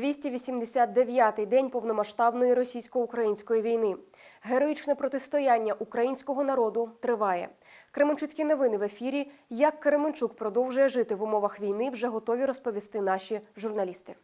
289-й день повномасштабної російсько-української війни. Героїчне протистояння українського народу триває. Кременчуцькі новини в ефірі. Як Кременчук продовжує жити в умовах війни, вже готові розповісти наші журналісти.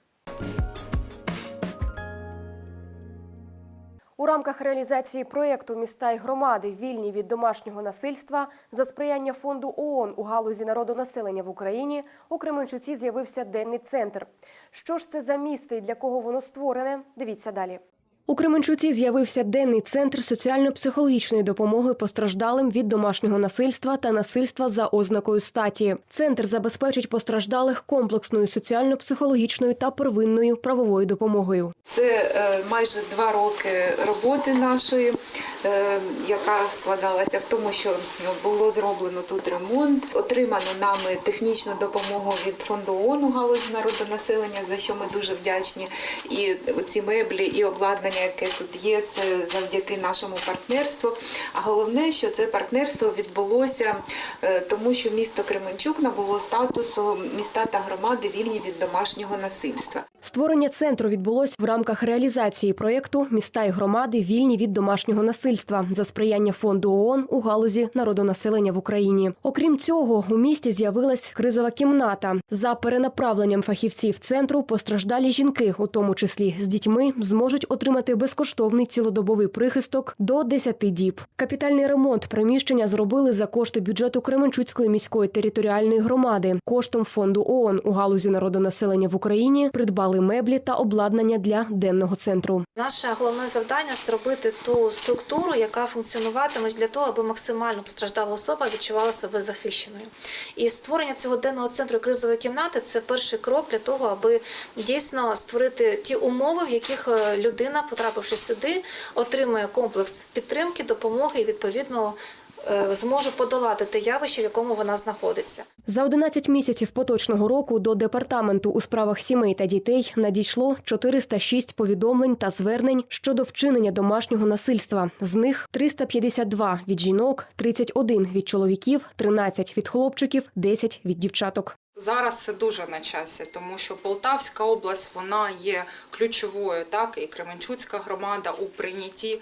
У рамках реалізації проєкту міста і громади вільні від домашнього насильства за сприяння фонду ООН у галузі народонаселення в Україні у Кременчуці з'явився денний центр. Що ж це за місце і для кого воно створене? Дивіться далі. У Кременчуці з'явився денний центр соціально-психологічної допомоги постраждалим від домашнього насильства та насильства за ознакою статі. Центр забезпечить постраждалих комплексною соціально-психологічною та первинною правовою допомогою. Це е, майже два роки роботи нашої, е, яка складалася в тому, що було зроблено тут ремонт. Отримано нами технічну допомогу від фонду ООН у галузі народонаселення, за що ми дуже вдячні. І ці меблі, і обладнання, яке тут є, це завдяки нашому партнерству. А головне, що це партнерство відбулося, е, тому що місто Кременчук набуло статусу міста та громади вільні від домашнього насильства. Створення центру відбулось в рамках реалізації проєкту Міста і громади вільні від домашнього насильства за сприяння фонду ООН у галузі народонаселення в Україні. Окрім цього, у місті з'явилась кризова кімната. За перенаправленням фахівців центру постраждалі жінки, у тому числі з дітьми, зможуть отримати безкоштовний цілодобовий прихисток до 10 діб. Капітальний ремонт приміщення зробили за кошти бюджету Кременчуцької міської територіальної громади. Коштом фонду ООН у галузі народонаселення в Україні придбали меблі та обладнання для денного центру. Наше головне завдання зробити ту структуру, яка функціонуватиме для того, аби максимально постраждала особа відчувала себе захищеною. І створення цього денного центру кризової кімнати це перший крок для того, аби дійсно створити ті умови, в яких е, людина, потрапивши сюди, отримує комплекс підтримки, допомоги і відповідно е, зможе подолати те явище, в якому вона знаходиться. За 11 місяців поточного року до департаменту у справах сімей та дітей надійшло 406 повідомлень та звернень щодо вчинення домашнього насильства. З них 352 від жінок, 31 від чоловіків, 13 від хлопчиків, 10 від дівчаток. Зараз це дуже на часі, тому що Полтавська область вона є ключовою, так і Кременчуцька громада у прийнятті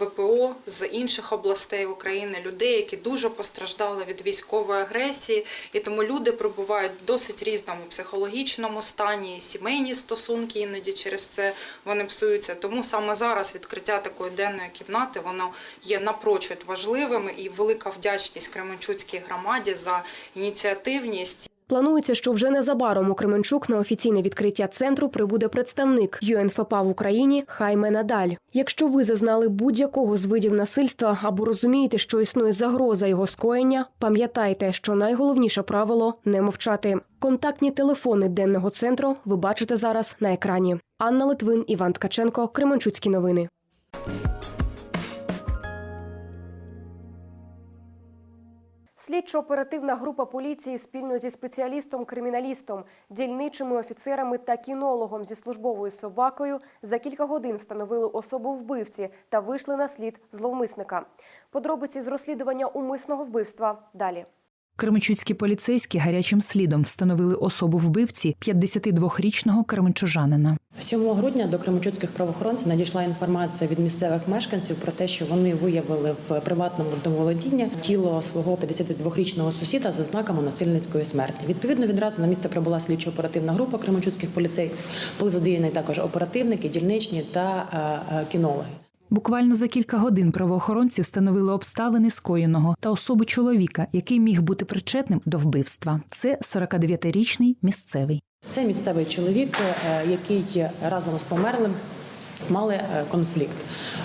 ВПО з інших областей України, людей, які дуже постраждали від військової агресії, і тому люди перебувають в досить різному психологічному стані, сімейні стосунки іноді через це вони псуються. Тому саме зараз відкриття такої денної кімнати воно є напрочуд важливим і велика вдячність Кременчуцькій громаді за ініціативність. Планується, що вже незабаром у Кременчук на офіційне відкриття центру прибуде представник ЮНФПА в Україні Хайме Надаль. Якщо ви зазнали будь-якого з видів насильства або розумієте, що існує загроза його скоєння, пам'ятайте, що найголовніше правило не мовчати. Контактні телефони денного центру ви бачите зараз на екрані. Анна Литвин, Іван Ткаченко, Кременчуцькі новини. Слідчо-оперативна група поліції спільно зі спеціалістом-криміналістом, дільничими офіцерами та кінологом зі службовою собакою за кілька годин встановили особу вбивці та вийшли на слід зловмисника. Подробиці з розслідування умисного вбивства далі. Кременчуцькі поліцейські гарячим слідом встановили особу вбивці 52-річного кременчужанина. 7 грудня до кременчуцьких правоохоронців надійшла інформація від місцевих мешканців про те, що вони виявили в приватному домоволодінні тіло свого 52-річного сусіда за знаками насильницької смерті. Відповідно, відразу на місце прибула слідчо-оперативна група кременчуцьких поліцейських. Були задіяні також оперативники, дільничні та е, е, кінологи. Буквально за кілька годин правоохоронці встановили обставини скоєного та особу чоловіка, який міг бути причетним до вбивства. Це 49-річний місцевий. Це місцевий чоловік, е, який разом з померлим. Мали е, конфлікт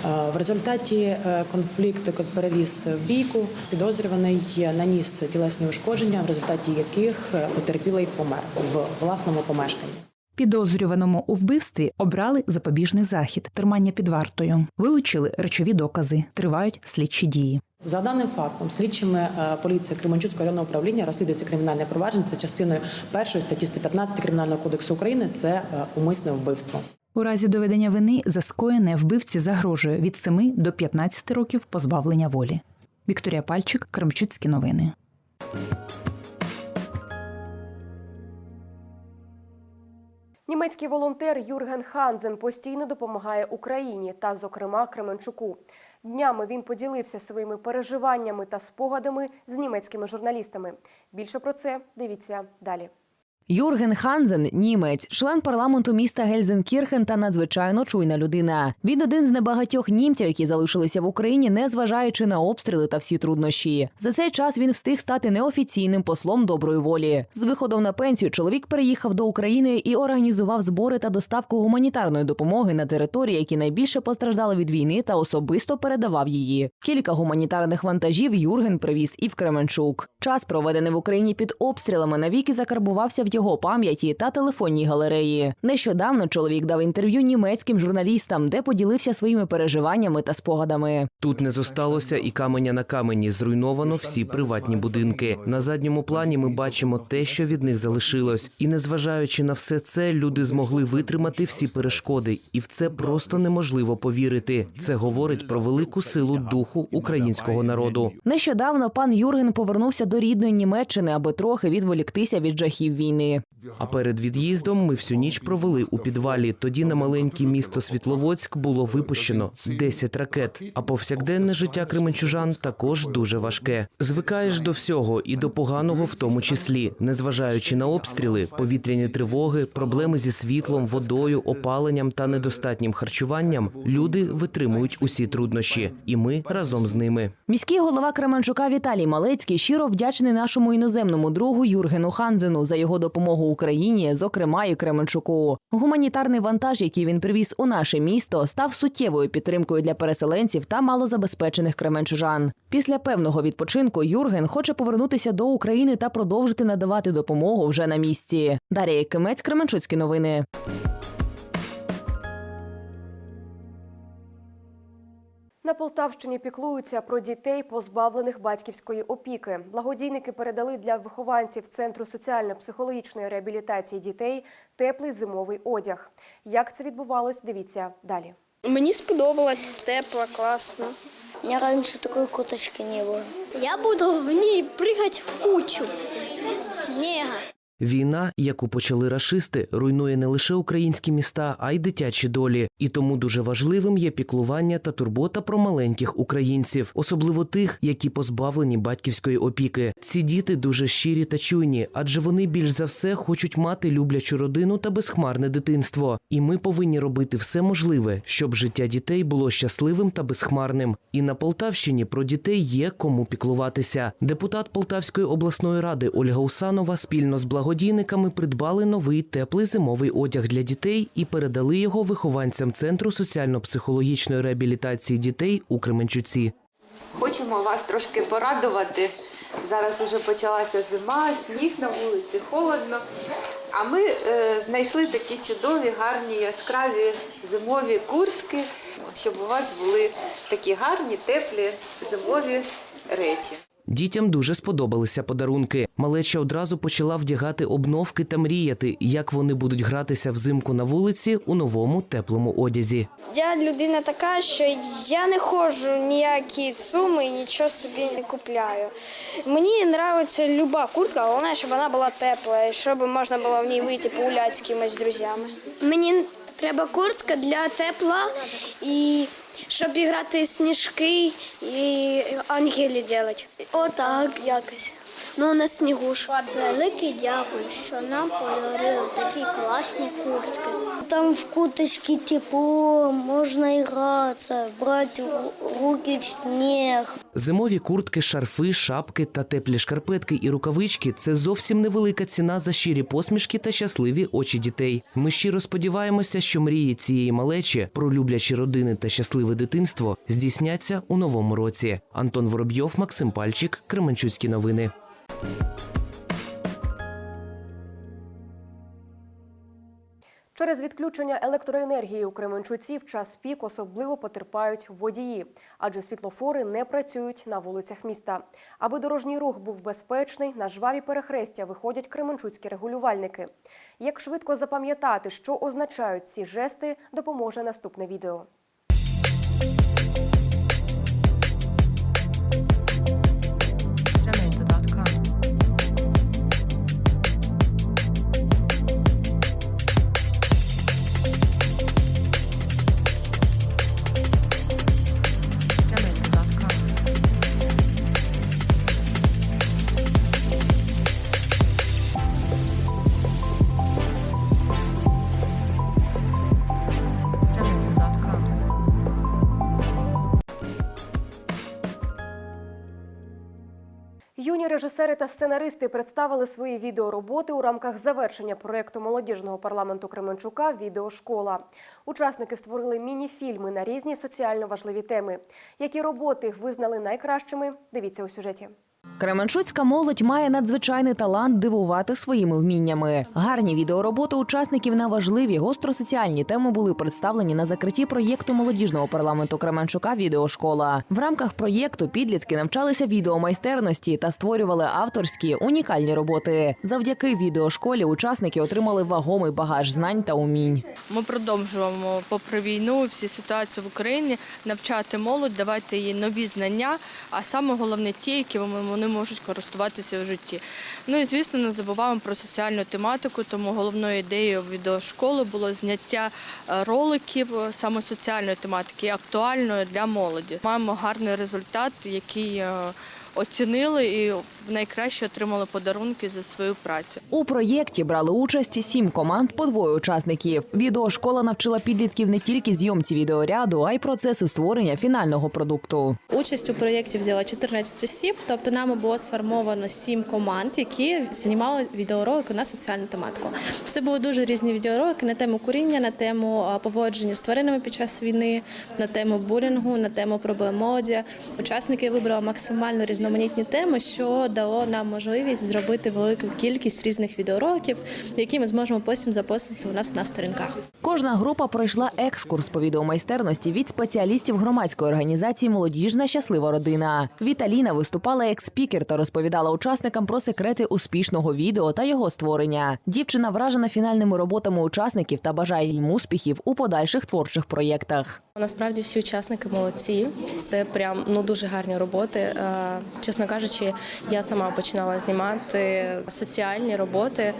Е, в результаті конфлікту переліз в бійку. Підозрюваний наніс тілесні ушкодження, в результаті яких потерпілий помер в власному помешканні. Підозрюваному у вбивстві обрали запобіжний захід тримання під вартою, вилучили речові докази, тривають слідчі дії. За даним фактом, слідчими е, поліції Кременчуцького районного управління розслідується кримінальне провадження за частиною першої статті 115 Кримінального кодексу України. Це е, умисне вбивство. У разі доведення вини за скоєне вбивці загрожує від 7 до 15 років позбавлення волі. Вікторія Пальчик, Кремчуцькі новини. Німецький волонтер Юрген Ханзен постійно допомагає Україні та, зокрема, Кременчуку. Днями він поділився своїми переживаннями та спогадами з німецькими журналістами. Більше про це дивіться далі. Юрген Ханзен, німець, член парламенту міста Гельзенкірхен та надзвичайно чуйна людина. Він один з небагатьох німців, які залишилися в Україні, не зважаючи на обстріли та всі труднощі. За цей час він встиг стати неофіційним послом доброї волі. З виходом на пенсію чоловік переїхав до України і організував збори та доставку гуманітарної допомоги на території, які найбільше постраждали від війни, та особисто передавав її. Кілька гуманітарних вантажів Юрген привіз і в Кременчук. Час, проведений в Україні під обстрілами, навіки закарбувався в його пам'яті та телефонній галереї. Нещодавно чоловік дав інтерв'ю німецьким журналістам, де поділився своїми переживаннями та спогадами. Тут не зосталося і каменя на камені. Зруйновано всі приватні будинки. На задньому плані ми бачимо те, що від них залишилось. І незважаючи на все це, люди змогли витримати всі перешкоди, і в це просто неможливо повірити. Це говорить про велику силу духу українського народу. Нещодавно пан Юрген повернувся до рідної Німеччини, аби трохи відволіктися від жахів війни. А перед від'їздом ми всю ніч провели у підвалі. Тоді на маленьке місто Світловодськ було випущено 10 ракет. А повсякденне життя кременчужан також дуже важке. Звикаєш до всього і до поганого, в тому числі, незважаючи на обстріли, повітряні тривоги, проблеми зі світлом, водою, опаленням та недостатнім харчуванням. Люди витримують усі труднощі, і ми разом з ними. Міський голова Кременчука Віталій Малецький щиро вдячний нашому іноземному другу Юргену Ханзену за його допомогу Україні, зокрема і Кременчуку. Гуманітарний вантаж, який він привіз у наше місто, став суттєвою підтримкою для переселенців та малозабезпечених кременчужан. Після певного відпочинку Юрген хоче повернутися до України та продовжити надавати допомогу вже на місці. Дарія Кимець, Кременчуцькі новини. На Полтавщині піклуються про дітей, позбавлених батьківської опіки. Благодійники передали для вихованців Центру соціально-психологічної реабілітації дітей теплий зимовий одяг. Як це відбувалось, дивіться далі. Мені сподобалось, тепло, класно. У меня раньше такой курточки не было. Я буду в ній пригати в кучу снега. Війна, яку почали рашисти, руйнує не лише українські міста, а й дитячі долі. І тому дуже важливим є піклування та турбота про маленьких українців, особливо тих, які позбавлені батьківської опіки. Ці діти дуже щирі та чуйні, адже вони більш за все хочуть мати люблячу родину та безхмарне дитинство. І ми повинні робити все можливе, щоб життя дітей було щасливим та безхмарним. І на Полтавщині про дітей є кому піклуватися. Депутат Полтавської обласної ради Ольга Усанова спільно з благодійниками придбали новий теплий зимовий одяг для дітей і передали його вихованцям центру соціально-психологічної реабілітації дітей у Кременчуці. Хочемо вас трошки порадувати. Зараз вже почалася зима, сніг на вулиці, холодно. А ми е, знайшли такі чудові, гарні, яскраві зимові куртки, щоб у вас були такі гарні, теплі зимові речі. Дітям дуже сподобалися подарунки. Малеча одразу почала вдягати обновки та мріяти, як вони будуть гратися взимку на вулиці у новому теплому одязі. Я людина така, що я не ходжу ніякі цуми нічого собі не купляю. Мені подобається люба куртка, головне, щоб вона була тепла, і щоб можна було в ній вийти погуляти з кимось друзями. Мені треба куртка для тепла і щоб іграти сніжки і ангелі робити. Отак якось. Ну, на снігу ж. Велике дякую, що нам подарили такі класні куртки. Там в курточке тепло, можно играться, брать в руки в снег. Зимові куртки, шарфи, шапки та теплі шкарпетки і рукавички це зовсім невелика ціна за щирі посмішки та щасливі очі дітей. Ми щиро сподіваємося, що мрії цієї малечі про люблячі родини та щасливе дитинство здійсняться у новому році. Антон Воробйов, Максим Пальчик, Кременчуцькі новини. Через відключення електроенергії у Кременчуці в час пік особливо потерпають водії, адже світлофори не працюють на вулицях міста. Аби дорожній рух був безпечний, на жваві перехрестя виходять кременчуцькі регулювальники. Як швидко запам'ятати, що означають ці жести, допоможе наступне відео. Та сценаристи представили свої відеороботи у рамках завершення проєкту молодіжного парламенту Кременчука Відеошкола. Учасники створили міні-фільми на різні соціально важливі теми. Які роботи визнали найкращими? Дивіться у сюжеті. Кременчуцька молодь має надзвичайний талант дивувати своїми вміннями. Гарні відеороботи учасників на важливі гостросоціальні теми були представлені на закритті проєкту молодіжного парламенту Кременчука Відеошкола. В рамках проєкту підлітки навчалися відеомайстерності та створювали авторські унікальні роботи. Завдяки відеошколі учасники отримали вагомий багаж знань та умінь. Ми продовжуємо, попри війну, всі ситуації в Україні, навчати молодь, давати їй нові знання, а саме головне ті, які вони вони можуть користуватися в житті. Ну і звісно, не забуваємо про соціальну тематику, тому головною ідеєю відеошколи було зняття е, роликів е, саме соціальної тематики, актуальної для молоді. Маємо гарний результат, який е, оцінили і найкраще отримали подарунки за свою працю. У проєкті брали участь сім команд по двоє учасників. Відеошкола навчила підлітків не тільки зйомці відеоряду, а й процесу створення фінального продукту. Участь у проєкті взяла 14 осіб, тобто нами було сформовано 7 команд, які знімали відеоролики на соціальну тематику. Це були дуже різні відеоролики на тему куріння, на тему поводження з тваринами під час війни, на тему булінгу, на тему проблем молоді. Учасники вибрали максимально різноманітні теми, що дало нам можливість зробити велику кількість різних відеороликів, які ми зможемо потім запостити у нас на сторінках. Кожна група пройшла екскурс по відеомайстерності від спеціалістів громадської організації Молодіжна щаслива родина. Віталіна виступала як спікер та розповідала учасникам про секрети успішного відео та його створення. Дівчина вражена фінальними роботами учасників та бажає їм успіхів у подальших творчих проєктах. Насправді всі учасники молодці. Це прям ну дуже гарні роботи. Чесно кажучи, я сама починала знімати соціальні роботи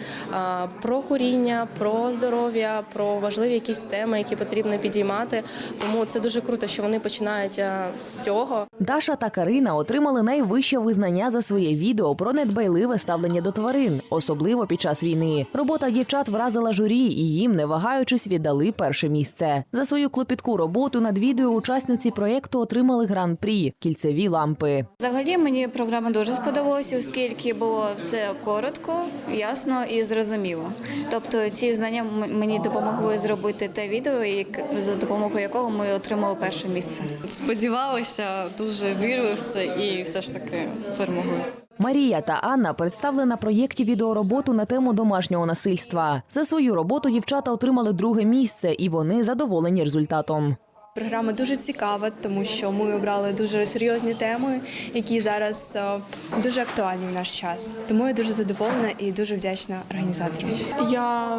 про куріння, про здоров'я, про важливі якісь теми, які потрібно підіймати. Тому це дуже круто, що вони починають з цього. Даша та Карина отримали найвище визнання за своє відео про недбайливе ставлення до тварин, особливо під час війни. Робота дівчат вразила журі, і їм, не вагаючись, віддали перше місце. За свою клопітку роботу над відео учасниці проєкту отримали гран-прі кільцеві лампи. Взагалі мені програма дуже сподобалася, оскільки було все коротко, ясно і зрозуміло. Тобто ці знання мені допомогли зробити те відео, за допомогою якого ми отримали перше місце. Сподівалася, дуже вірили в це і все ж таки перемогли. Марія та Анна представили на проєкті відеороботу на тему домашнього насильства. За свою роботу дівчата отримали друге місце, і вони задоволені результатом. Програма дуже цікава, тому що ми обрали дуже серйозні теми, які зараз е, дуже актуальні в наш час. Тому я дуже задоволена і дуже вдячна організаторам. Я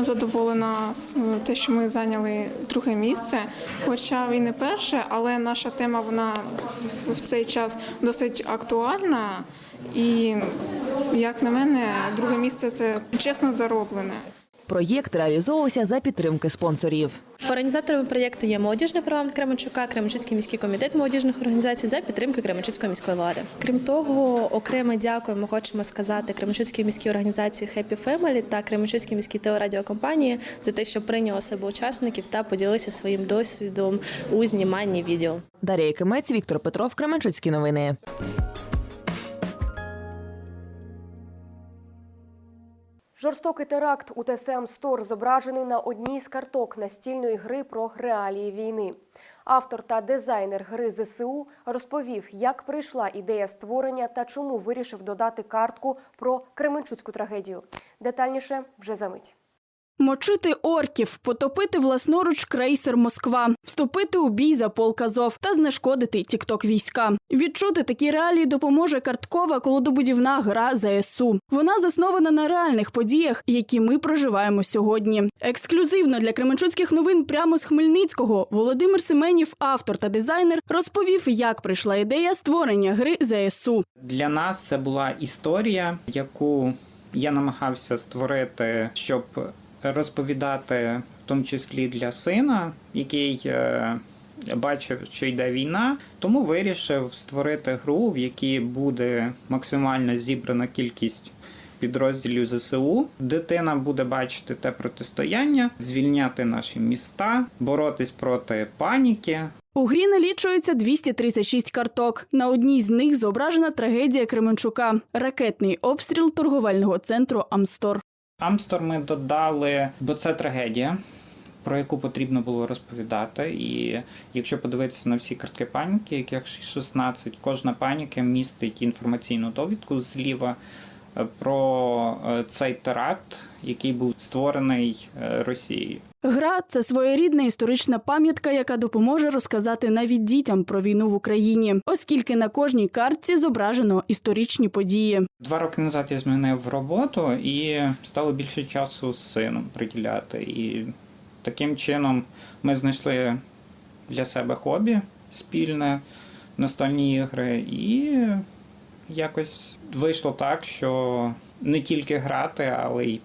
задоволена з те, що ми зайняли друге місце. Хоча і не перше, але наша тема вона в цей час досить актуальна. І як на мене, друге місце це чесно зароблене. Проєкт реалізовувався за підтримки спонсорів. Організаторами проєкту є молодіжний парламент Кременчука, Кременчуцький міський комітет молодіжних організацій за підтримки Кременчуцької міської влади. Крім того, окреме дякую ми хочемо сказати Кременчуцькій міській організації Happy Family та Кременчуцькій міській телерадіокомпанії за те, що прийняли себе учасників та поділилися своїм досвідом у зніманні відео. Дар'я Якимець, Віктор Петров, Кременчуцькі новини. Жорстокий теракт у ТСМ Стор зображений на одній з карток настільної гри про реалії війни. Автор та дизайнер гри ЗСУ розповів, як прийшла ідея створення та чому вирішив додати картку про Кременчуцьку трагедію. Детальніше вже за мить. Мочити орків, потопити власноруч крейсер Москва, вступити у бій за полк Азов та знешкодити тікток війська. Відчути такі реалії допоможе карткова колодобудівна гра ЗСУ. Вона заснована на реальних подіях, які ми проживаємо сьогодні. Ексклюзивно для Кременчуцьких новин прямо з Хмельницького Володимир Семенів, автор та дизайнер, розповів, як прийшла ідея створення гри ЗСУ. Для нас це була історія, яку я намагався створити, щоб розповідати, в тому числі для сина, який е, бачив, що йде війна. Тому вирішив створити гру, в якій буде максимально зібрана кількість. Підрозділів ЗСУ дитина буде бачити те протистояння, звільняти наші міста, боротись проти паніки, У грі налічується 236 карток. На одній з них зображена трагедія Кременчука ракетний обстріл торговельного центру Амстор. Амстор ми додали, бо це трагедія, про яку потрібно було розповідати. І якщо подивитися на всі картки паніки, яких 16, кожна паніка містить інформаційну довідку зліва е, про е, цей теракт, який був створений е, Росією. Гра це своєрідна історична пам'ятка, яка допоможе розказати навіть дітям про війну в Україні, оскільки на кожній картці зображено історичні події. Два роки назад я змінив роботу і стало більше часу з сином приділяти. І таким чином ми знайшли для себе хобі спільне, настольні ігри, і якось вийшло так, що не тільки грати, але й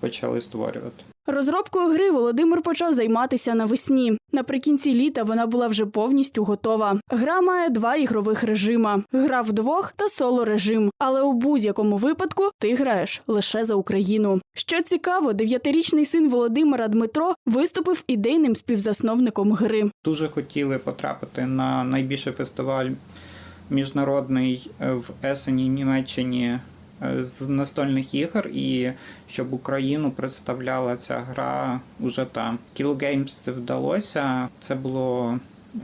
почали створювати. Розробкою гри Володимир почав займатися навесні. Наприкінці літа вона була вже повністю готова. Гра має два ігрових режима: гра вдвох та соло режим. Але у будь-якому випадку ти граєш лише за Україну. Що цікаво, дев'ятирічний син Володимира Дмитро виступив ідейним співзасновником гри. Дуже хотіли потрапити на найбільший фестиваль міжнародний в Есені, Німеччині з настольних ігор, і щоб Україну представляла ця гра уже там. Kill Games це вдалося. Це було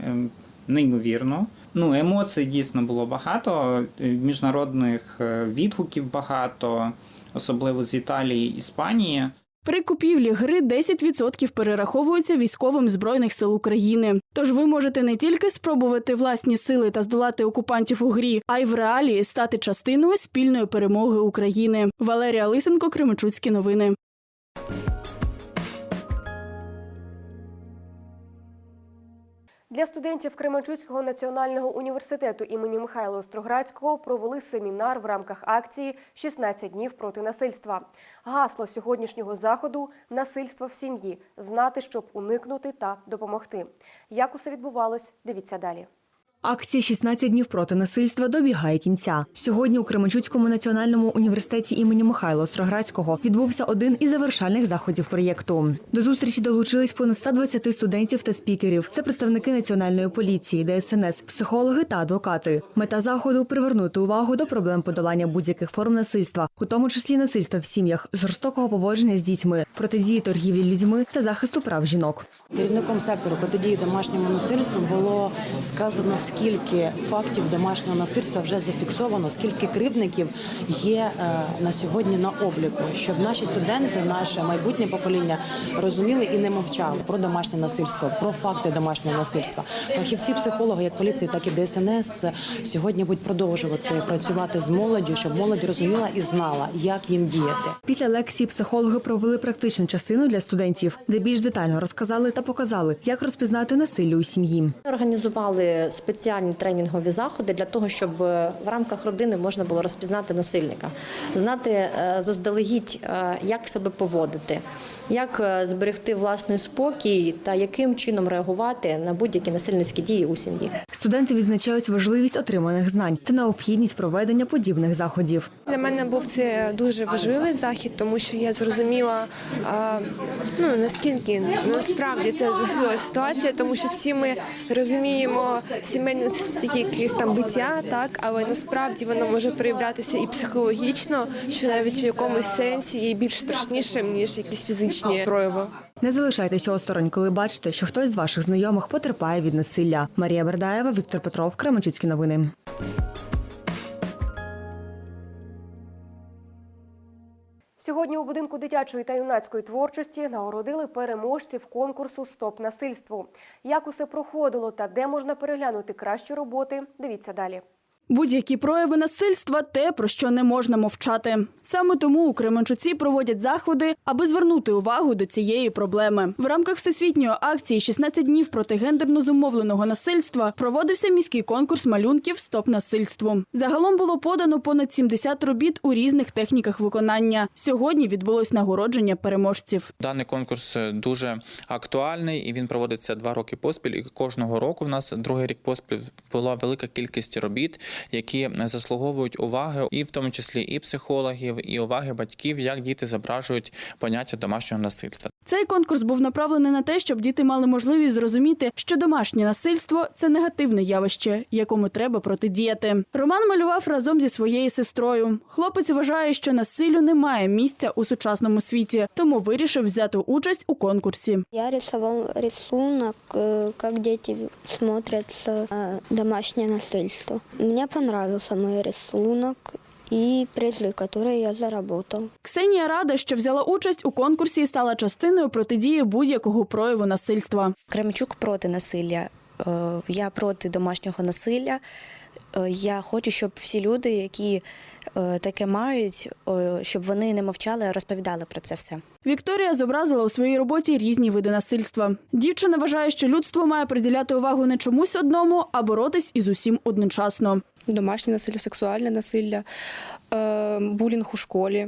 ем, неймовірно. Ну, емоцій дійсно було багато, е, міжнародних е, відгуків багато, особливо з Італії, Іспанії. При купівлі гри 10% перераховується військовим збройних сил України. Тож ви можете не тільки спробувати власні сили та здолати окупантів у грі, а й в реалії стати частиною спільної перемоги України. Валерія Лисенко, Кременчуцькі новини. Для студентів Кременчуцького національного університету імені Михайла Остроградського провели семінар в рамках акції «16 днів проти насильства. Гасло сьогоднішнього заходу насильство в сім'ї знати, щоб уникнути та допомогти. Як усе відбувалось, дивіться далі. Акція «16 днів проти насильства добігає кінця. Сьогодні у Кременчуцькому національному університеті імені Михайла Остроградського відбувся один із завершальних заходів проєкту. До зустрічі долучились понад 120 студентів та спікерів. Це представники національної поліції, ДСНС, психологи та адвокати. Мета заходу привернути увагу до проблем подолання будь-яких форм насильства, у тому числі насильства в сім'ях, жорстокого поводження з дітьми, протидії торгівлі людьми та захисту прав жінок. Керівником сектору протидії домашньому насильству було сказано, скільки фактів домашнього насильства вже зафіксовано, скільки кривдників є е, на сьогодні на обліку, щоб наші студенти, наше майбутнє покоління розуміли і не мовчали про домашнє насильство, про факти домашнього насильства. Фахівці, психологи, як поліції, так і ДСНС, сьогодні будуть продовжувати працювати з молоддю, щоб молодь розуміла і знала, як їм діяти. Після лекції психологи провели практичну частину для студентів, де більш детально розказали та показали, як розпізнати насилля у сім'ї. Організували спеціальні тренінгові заходи для того, щоб е, в рамках родини можна було розпізнати насильника, знати е, заздалегідь, е, як себе поводити, як е, зберегти власний спокій та яким чином реагувати на будь-які насильницькі дії у сім'ї. Студенти відзначають важливість отриманих знань та необхідність проведення подібних заходів. Для мене був це дуже важливий захід, тому що я зрозуміла ну наскільки насправді це жахлива ситуація, тому що всі ми розуміємо сімейне це якесь там биття, так але насправді воно може проявлятися і психологічно, що навіть в якомусь сенсі є більш страшнішим ніж якісь фізичні прояви. Не залишайтеся осторонь, коли бачите, що хтось з ваших знайомих потерпає від насилля. Марія Бердаєва, Віктор Петров, Кременчуцькі новини. Сьогодні у будинку дитячої та юнацької творчості нагородили переможців конкурсу Стоп насильству. Як усе проходило та де можна переглянути кращі роботи, дивіться далі. Будь-які прояви насильства те, про що не можна мовчати. Саме тому у Кременчуці проводять заходи, аби звернути увагу до цієї проблеми. В рамках всесвітньої акції «16 днів проти гендерно зумовленого насильства проводився міський конкурс малюнків Стоп насильству. Загалом було подано понад 70 робіт у різних техніках виконання. Сьогодні відбулось нагородження переможців. Даний конкурс дуже актуальний і він проводиться два роки поспіль. І кожного року в нас другий рік поспіль була велика кількість робіт, які заслуговують уваги, і в тому числі і психологів, і уваги батьків, як діти зображують поняття домашнього насильства. Цей конкурс був направлений на те, щоб діти мали можливість зрозуміти, що домашнє насильство це негативне явище, якому треба протидіяти. Роман малював разом зі своєю сестрою. Хлопець вважає, що насиллю немає місця у сучасному світі, тому вирішив взяти участь у конкурсі. Я рисовал рисунок, э, как дети смотрят на домашнее насильство. Мне понравился мой рисунок и призы, которые я заработал. Ксенія рада, що взяла участь у конкурсі і стала частиною протидії будь-якого прояву насильства. Кремчук проти насилля. Е, Я проти домашнього насилля. Е, Я хочу, щоб всі люди, які е, таке мають, е, щоб вони не мовчали, а розповідали про це все. Вікторія зобразила у своїй роботі різні види насильства. Дівчина вважає, що людство має приділяти увагу не чомусь одному, а боротись із усім одночасно. домашнє насилля, сексуальне насилля, булінг у школі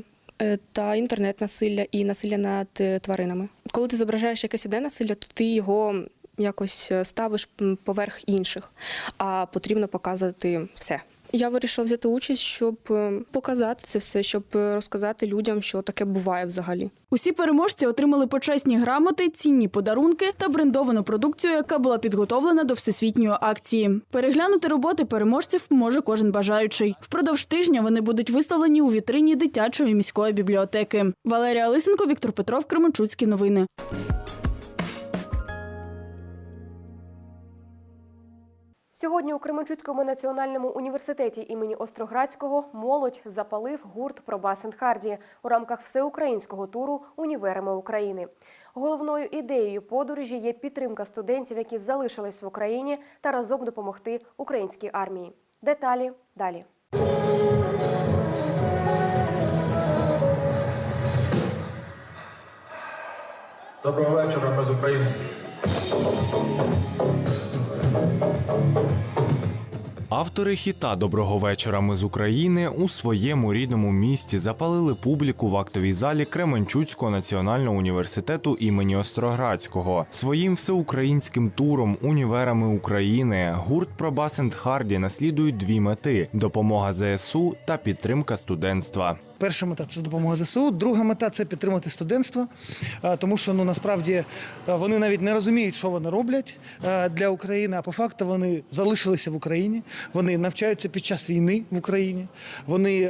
та інтернет-насилля і насилля над тваринами. Коли ти зображаєш якесь одне насилля, то ти його якось е, ставиш поверх інших, а потрібно показувати все. Я вирішила взяти участь, щоб е, показати це все, щоб е, розказати людям, що таке буває взагалі. Усі переможці отримали почесні грамоти, цінні подарунки та брендовану продукцію, яка була підготовлена до всесвітньої акції. Переглянути роботи переможців може кожен бажаючий. Впродовж тижня вони будуть виставлені у вітрині дитячої міської бібліотеки. Валерія Лисенко, Віктор Петров, Кременчуцькі новини. Сьогодні у Кременчуцькому національному університеті імені Остроградського молодь запалив гурт Пробасент Харді у рамках всеукраїнського туру Універами України. Головною ідеєю подорожі є підтримка студентів, які залишились в Україні, та разом допомогти українській армії. Деталі далі. Доброго вечора, ми з України. Автори хіта Доброго вечора. Ми з України у своєму рідному місті запалили публіку в актовій залі Кременчуцького національного університету імені Остроградського. Своїм всеукраїнським туром універами України гурт Пробасент Харді наслідують дві мети: допомога ЗСУ та підтримка студентства. Перша мета це допомога ЗСУ. Друга мета це підтримати студентство, е, тому що ну насправді е, вони навіть не розуміють, що вони роблять е, для України. А по факту вони залишилися в Україні. Вони навчаються під час війни в Україні. Вони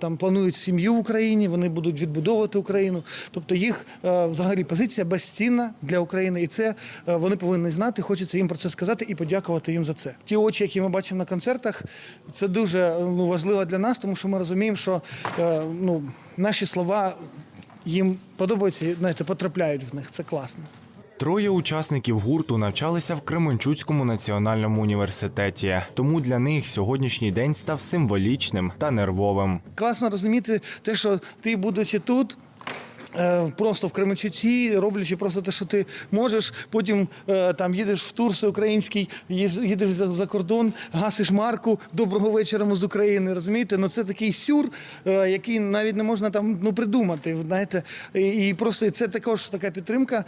там планують сім'ю в Україні. Вони будуть відбудовувати Україну. Тобто їх взагалі позиція безцінна для України, і це вони повинні знати. Хочеться їм про це сказати і подякувати їм за це. Ті очі, які ми бачимо на концертах, це дуже ну важливо для нас, тому що ми розуміємо, що ну, наші слова їм подобаються, знаєте, потрапляють в них. Це класно. Троє учасників гурту навчалися в Кременчуцькому національному університеті, тому для них сьогоднішній день став символічним та нервовим. Класно розуміти те, що ти, будучи тут. Е, Просто в Кременчуці, роблячи просто те, що ти можеш. Потім е, там їдеш в тур всеукраїнський, їдеш за, кордон, гасиш марку доброго вечора з України. Розумієте? Ну це такий сюр, е, який навіть не можна там ну придумати. Знаєте, і, і просто це також така підтримка.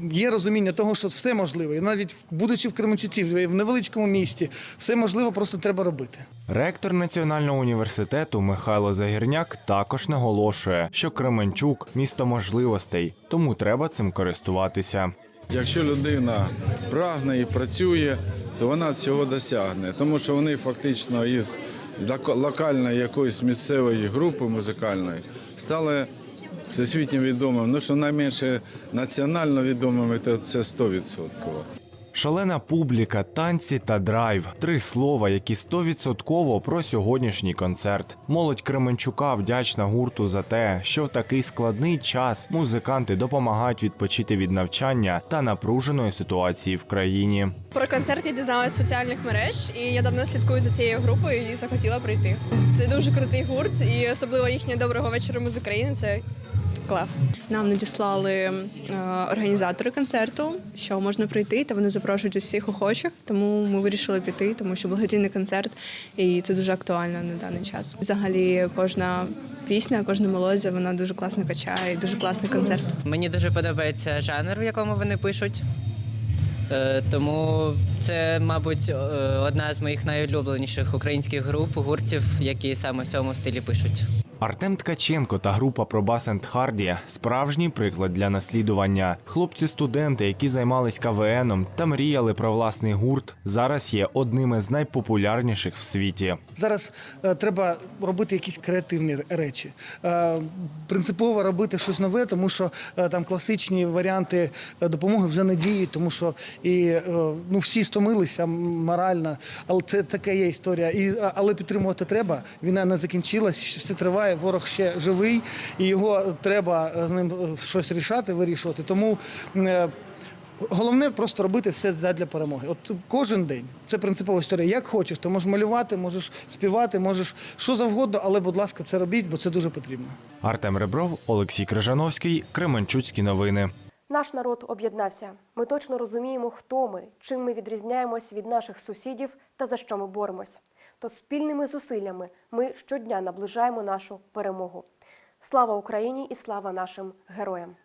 Є розуміння того, що все можливо, і навіть будучи в Кременчуці, в невеличкому місті, все можливо, просто треба робити. Ректор Національного університету Михайло Загірняк також наголошує, що Кременчук місто можливостей, тому треба цим користуватися. Якщо людина прагне і працює, то вона цього досягне, тому що вони фактично із лока- локальної якоїсь місцевої групи музикальної стали всесвітньо відомими. Ну що найменше національно відомими, то це 100%. Шалена публіка, танці та драйв три слова, які стовідсотково про сьогоднішній концерт. Молодь Кременчука вдячна гурту за те, що в такий складний час музиканти допомагають відпочити від навчання та напруженої ситуації в країні. Про концерт я дізналася з соціальних мереж, і я давно слідкую за цією групою і захотіла прийти. Це дуже крутий гурт, і особливо їхнє доброго вечора ми з України. Це клас. Нам надіслали е, організатори концерту, що можна прийти, та вони запрошують усіх охочих. Тому ми вирішили піти, тому що благодійний концерт, і це дуже актуально на даний час. Взагалі, кожна пісня, кожна мелодія, вона дуже класно качає, і дуже класний концерт. Мені дуже подобається жанр, в якому вони пишуть. Е, Тому це, мабуть, е, одна з моїх найулюбленіших українських груп, гуртів, які саме в цьому стилі пишуть. Артем Ткаченко та група Пробас енд Харді – справжній приклад для наслідування. Хлопці-студенти, які займались КВНом та мріяли про власний гурт, зараз є одними з найпопулярніших в світі. Зараз е, треба робити якісь креативні речі. Е, принципово робити щось нове, тому що е, там класичні варіанти е, допомоги вже не діють, тому що і е, ну всі стомилися морально, але це така є історія. І але підтримувати треба. Війна не закінчилась, все триває. Ворог ще живий, і його треба е, з ним е, щось рішати, вирішувати. Тому. е, Головне просто робити все задля перемоги. От кожен день це принципова історія. Як хочеш, ти можеш малювати, можеш співати, можеш що завгодно, але, будь ласка, це робіть, бо це дуже потрібно. Артем Ребров, Олексій Крижановський, Кременчуцькі новини. Наш народ об'єднався. Ми точно розуміємо, хто ми, чим ми відрізняємось від наших сусідів та за що ми боремось. То спільними зусиллями ми щодня наближаємо нашу перемогу. Слава Україні і слава нашим героям!